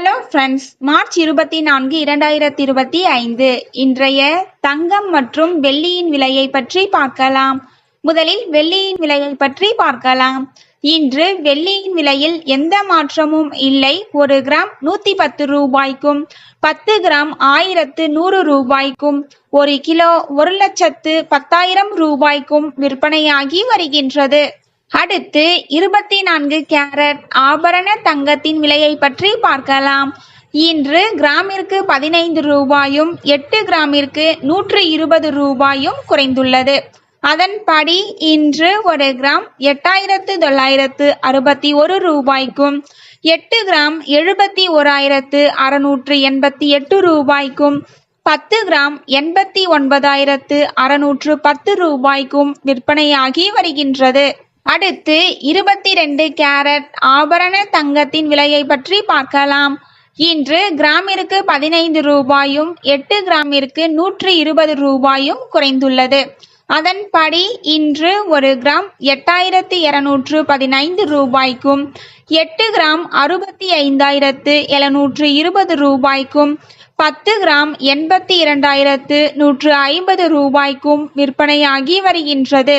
Hello friends March இருபத்தி நான்கு இரண்டாயிரத்தி இருபத்தி ஐந்து. இன்றைய தங்கம் மற்றும் வெள்ளியின் விலையை பற்றி பார்க்கலாம். முதலில் வெள்ளியின் விலையை பற்றி பார்க்கலாம். இன்று வெள்ளியின் விலையில் எந்த மாற்றமும் இல்லை. ஒரு கிராம் நூத்தி பத்து ரூபாய்க்கும் பத்து கிராம் ஆயிரத்து நூறு ரூபாய்க்கும் ஒரு கிலோ ஒரு லட்சத்து பத்தாயிரம் ரூபாய்க்கும் விற்பனையாகி வருகின்றது. அடுத்து இருபத்தி நான்கு கேரட் ஆபரண தங்கத்தின் விலையை பற்றி பார்க்கலாம். இன்று கிராமிற்கு பதினைந்து ரூபாயும் எட்டு கிராமிற்கு நூற்று இருபது ரூபாயும் குறைந்துள்ளது. அதன்படி இன்று ஒரு கிராம் எட்டாயிரத்து தொள்ளாயிரத்து அறுபத்தி ஒரு ரூபாய்க்கும் எட்டு கிராம் எழுபத்தி ஓராயிரத்து அறுநூற்று எண்பத்தி எட்டு ரூபாய்க்கும் பத்து கிராம் எண்பத்தி ஒன்பதாயிரத்து அறுநூற்று பத்து ரூபாய்க்கும் விற்பனையாகி வருகின்றது. அடுத்து இருபத்தி ரெண்டு கேரட் ஆபரண தங்கத்தின் விலையை பற்றி பார்க்கலாம். இன்று கிராமிற்கு பதினைந்து ரூபாயும் எட்டு கிராமிற்கு நூற்று இருபது ரூபாயும் குறைந்துள்ளது. அதன்படி இன்று ஒரு கிராம் எட்டாயிரத்து இருநூற்று பதினைந்து ரூபாய்க்கும் எட்டு கிராம் அறுபத்தி ஐந்தாயிரத்து எழுநூற்று இருபது ரூபாய்க்கும் பத்து கிராம் எண்பத்தி இரண்டாயிரத்து நூற்று ஐம்பது ரூபாய்க்கும் விற்பனையாகி வருகின்றது.